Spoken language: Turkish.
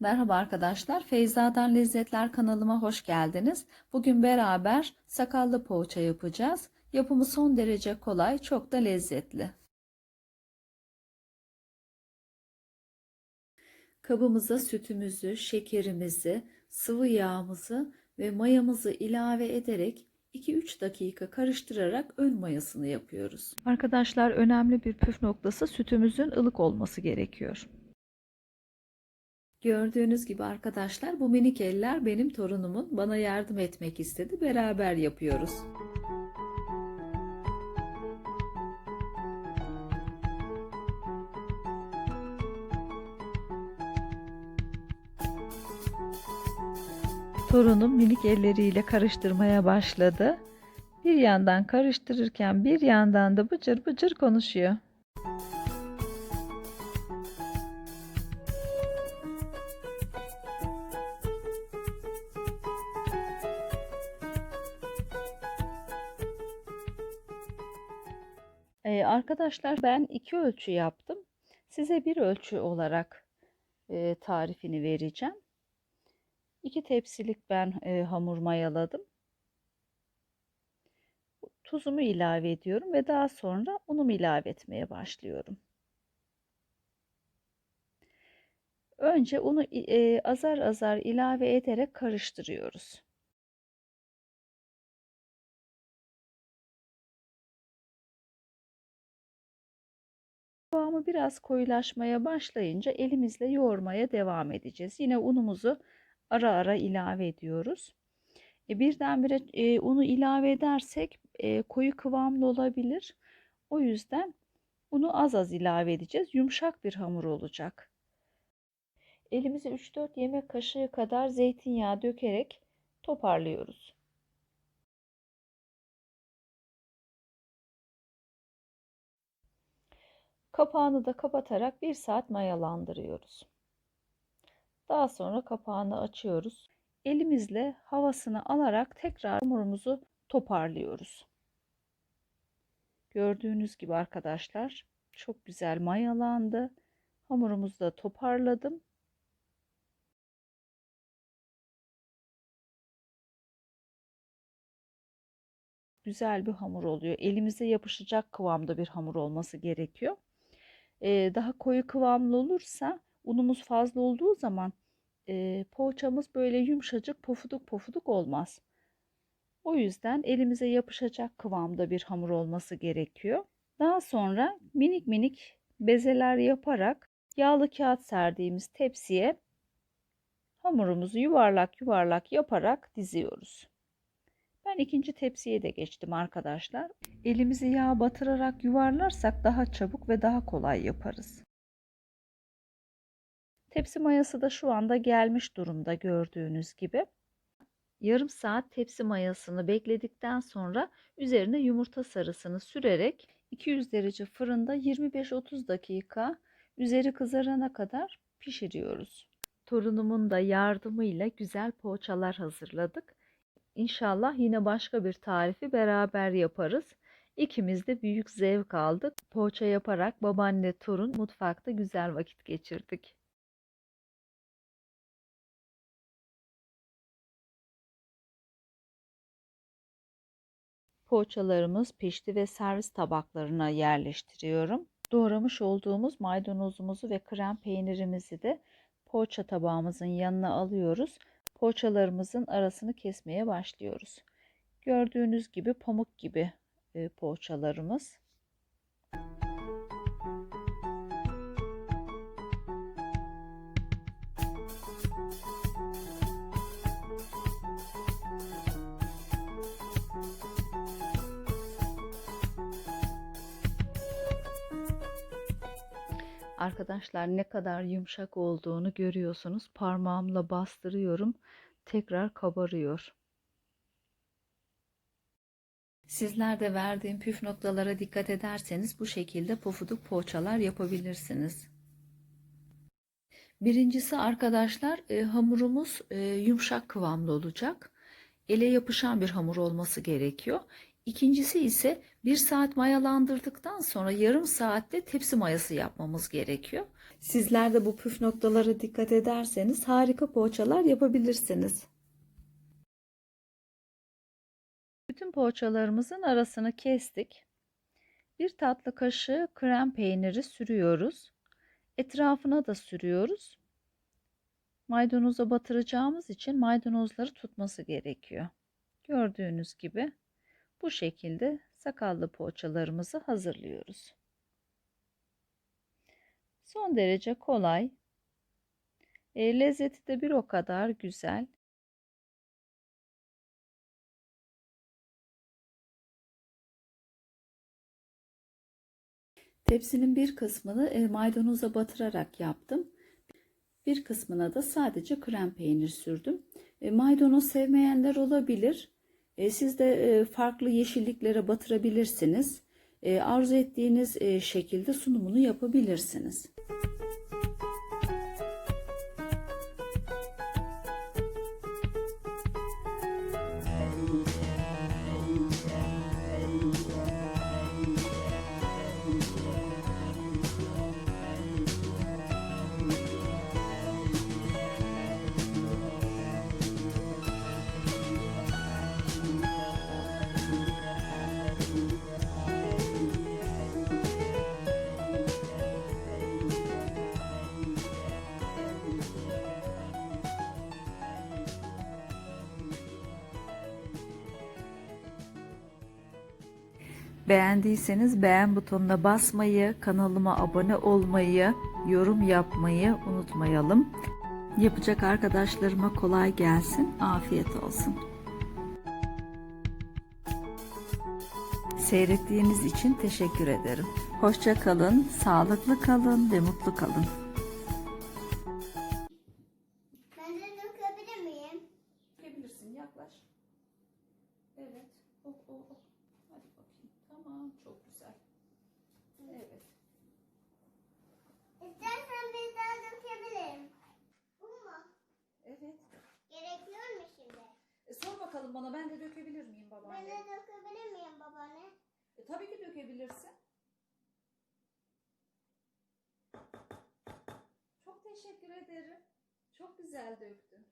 Merhaba arkadaşlar, Feyza'dan Lezzetler kanalıma hoş geldiniz. Bugün beraber sakallı poğaça yapacağız. Yapımı son derece kolay, çok da lezzetli. Kabımıza sütümüzü, şekerimizi, sıvı yağımızı ve mayamızı ilave ederek 2-3 dakika karıştırarak ön mayasını yapıyoruz. Arkadaşlar önemli bir püf noktası sütümüzün ılık olması gerekiyor. Gördüğünüz gibi arkadaşlar bu minik eller benim torunumun bana yardım etmek istedi. Beraber yapıyoruz. Torunum minik elleriyle karıştırmaya başladı. Bir yandan karıştırırken bir yandan da bıcır bıcır konuşuyor. Ee, arkadaşlar ben iki ölçü yaptım. Size bir ölçü olarak e, tarifini vereceğim. İki tepsilik ben e, hamur mayaladım. Tuzumu ilave ediyorum ve daha sonra unumu ilave etmeye başlıyorum. Önce unu e, azar azar ilave ederek karıştırıyoruz. Kıvamı biraz koyulaşmaya başlayınca elimizle yoğurmaya devam edeceğiz. Yine unumuzu ara ara ilave ediyoruz. E, birdenbire e, unu ilave edersek e, koyu kıvamlı olabilir. O yüzden unu az az ilave edeceğiz. Yumuşak bir hamur olacak. Elimize 3-4 yemek kaşığı kadar zeytinyağı dökerek toparlıyoruz. Kapağını da kapatarak 1 saat mayalandırıyoruz. Daha sonra kapağını açıyoruz. Elimizle havasını alarak tekrar hamurumuzu toparlıyoruz. Gördüğünüz gibi arkadaşlar çok güzel mayalandı. Hamurumuzu da toparladım. Güzel bir hamur oluyor. Elimize yapışacak kıvamda bir hamur olması gerekiyor. Daha koyu kıvamlı olursa unumuz fazla olduğu zaman e, poğaçamız böyle yumuşacık pofuduk pofuduk olmaz. O yüzden elimize yapışacak kıvamda bir hamur olması gerekiyor. Daha sonra minik minik bezeler yaparak yağlı kağıt serdiğimiz tepsiye hamurumuzu yuvarlak yuvarlak yaparak diziyoruz. Ben ikinci tepsiye de geçtim arkadaşlar. Elimizi yağ batırarak yuvarlarsak daha çabuk ve daha kolay yaparız. Tepsi mayası da şu anda gelmiş durumda gördüğünüz gibi. Yarım saat tepsi mayasını bekledikten sonra üzerine yumurta sarısını sürerek 200 derece fırında 25-30 dakika üzeri kızarana kadar pişiriyoruz. Torunumun da yardımıyla güzel poğaçalar hazırladık. İnşallah yine başka bir tarifi beraber yaparız. İkimiz de büyük zevk aldık. Poğaça yaparak babaanne torun mutfakta güzel vakit geçirdik. Poğaçalarımız pişti ve servis tabaklarına yerleştiriyorum. Doğramış olduğumuz maydanozumuzu ve krem peynirimizi de poğaça tabağımızın yanına alıyoruz. Poğaçalarımızın arasını kesmeye başlıyoruz. Gördüğünüz gibi pamuk gibi poğaçalarımız. Arkadaşlar ne kadar yumuşak olduğunu görüyorsunuz. Parmağımla bastırıyorum. Tekrar kabarıyor. Sizler de verdiğim püf noktalara dikkat ederseniz bu şekilde pofuduk poğaçalar yapabilirsiniz. Birincisi arkadaşlar e, hamurumuz e, yumuşak kıvamlı olacak. Ele yapışan bir hamur olması gerekiyor. İkincisi ise bir saat mayalandırdıktan sonra yarım saatte tepsi mayası yapmamız gerekiyor. Sizler de bu püf noktalara dikkat ederseniz harika poğaçalar yapabilirsiniz. Bütün poğaçalarımızın arasını kestik. Bir tatlı kaşığı krem peyniri sürüyoruz. Etrafına da sürüyoruz. Maydanoza batıracağımız için maydanozları tutması gerekiyor. Gördüğünüz gibi bu şekilde sakallı poğaçalarımızı hazırlıyoruz. Son derece kolay. E, lezzeti de bir o kadar güzel. Tepsinin bir kısmını e, maydanoza batırarak yaptım. Bir kısmına da sadece krem peynir sürdüm. E, maydanoz sevmeyenler olabilir. E, siz de e, farklı yeşilliklere batırabilirsiniz. E, arzu ettiğiniz e, şekilde sunumunu yapabilirsiniz. Beğendiyseniz beğen butonuna basmayı, kanalıma abone olmayı, yorum yapmayı unutmayalım. Yapacak arkadaşlarıma kolay gelsin, afiyet olsun. Seyrettiğiniz için teşekkür ederim. Hoşça kalın, sağlıklı kalın ve mutlu kalın. Ben de miyim? Dökebilirsin, yaklaş. Evet, hop hop hop. Tamam, çok güzel. Evet. İstersen bir daha dökebilirim. Bu mu? Evet. Gerekiyor mu şimdi? E, sor bakalım bana ben de dökebilir miyim Ben babaanne? de dökebilir miyim babaanne? E, tabii ki dökebilirsin. Çok teşekkür ederim. Çok güzel döktün.